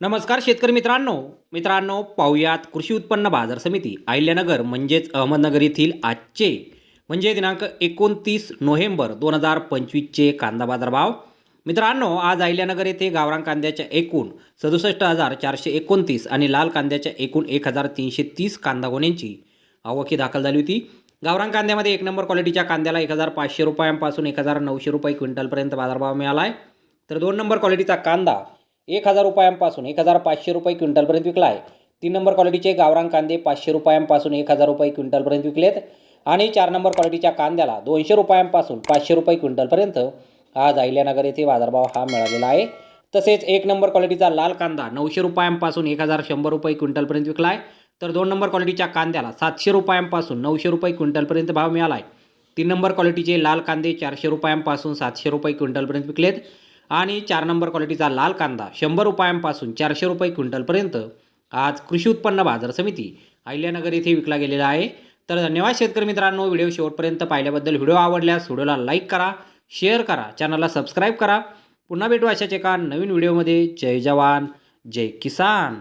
नमस्कार शेतकरी मित्रांनो. मित्रांनो पाहुयात कृषी उत्पन्न बाजार समिती अहिल्यानगर म्हणजेच अहमदनगर येथील आजचे म्हणजे दिनांक एकोणतीस नोव्हेंबर दोन हजार पंचवीसचे कांदा बाजार भाव मित्रांनो आज अहिल्यानगर येथे गावरान कांद्याच्या एकूण सदुसष्ट हजार चारशे एकोणतीस आणि लाल कांद्याच्या एकूण एक हजार तीनशे तीस कांदा गोण्यांची आवकी दाखल झाली होती. गावरान कांद्यामध्ये एक नंबर क्वालिटीच्या कांद्याला एक हजार पाचशे रुपयांपासून एक हजार नऊशे रुपये क्विंटलपर्यंत बाजारभाव मिळाला आहे तर दोन नंबर क्वालिटीचा कांदा एक हजार रुपयांपासून एक हजार पाचशे रुपये क्विंटलपर्यंत विकला आहे. तीन नंबर क्वालिटीचे गावरान कांदे पाचशे रुपयांपासून एक हजार रुपये क्विंटलपर्यंत विकलेत. आणि चार नंबर क्वालिटीच्या कांद्याला दोनशे रुपयांपासून पाचशे रुपये क्विंटलपर्यंत आज अहिल्यानगर येथे बाजारभाव हा मिळालेला आहे. तसेच एक नंबर क्वालिटीचा लाल कांदा नऊशे रुपयांपासून एक हजार शंभर रुपये क्विंटलपर्यंत विकला आहे. तर दोन नंबर क्वालिटीच्या कांद्याला सातशे रुपयांपासून नऊशे रुपये क्विंटलपर्यंत भाव मिळाला आहे. तीन नंबर क्वालिटीचे लाल कांदे चारशे रुपयांपासून सातशे रुपये क्विंटलपर्यंत विकलेत. आणि चार नंबर क्वालिटीचा लाल कांदा शंभर रुपयांपासून चारशे रुपये क्विंटलपर्यंत आज कृषी उत्पन्न बाजार समिती अहिल्यानगर येथे विकला गेलेला आहे. तर धन्यवाद शेतकरी मित्रांनो व्हिडिओ शेवटपर्यंत पाहिल्याबद्दल व्हिडिओ आवडल्यास व्हिडिओला लाईक करा शेअर करा चॅनलला सबस्क्राईब करा. पुन्हा भेटू अशाच एका नवीन व्हिडिओमध्ये. जय जवान जय किसान.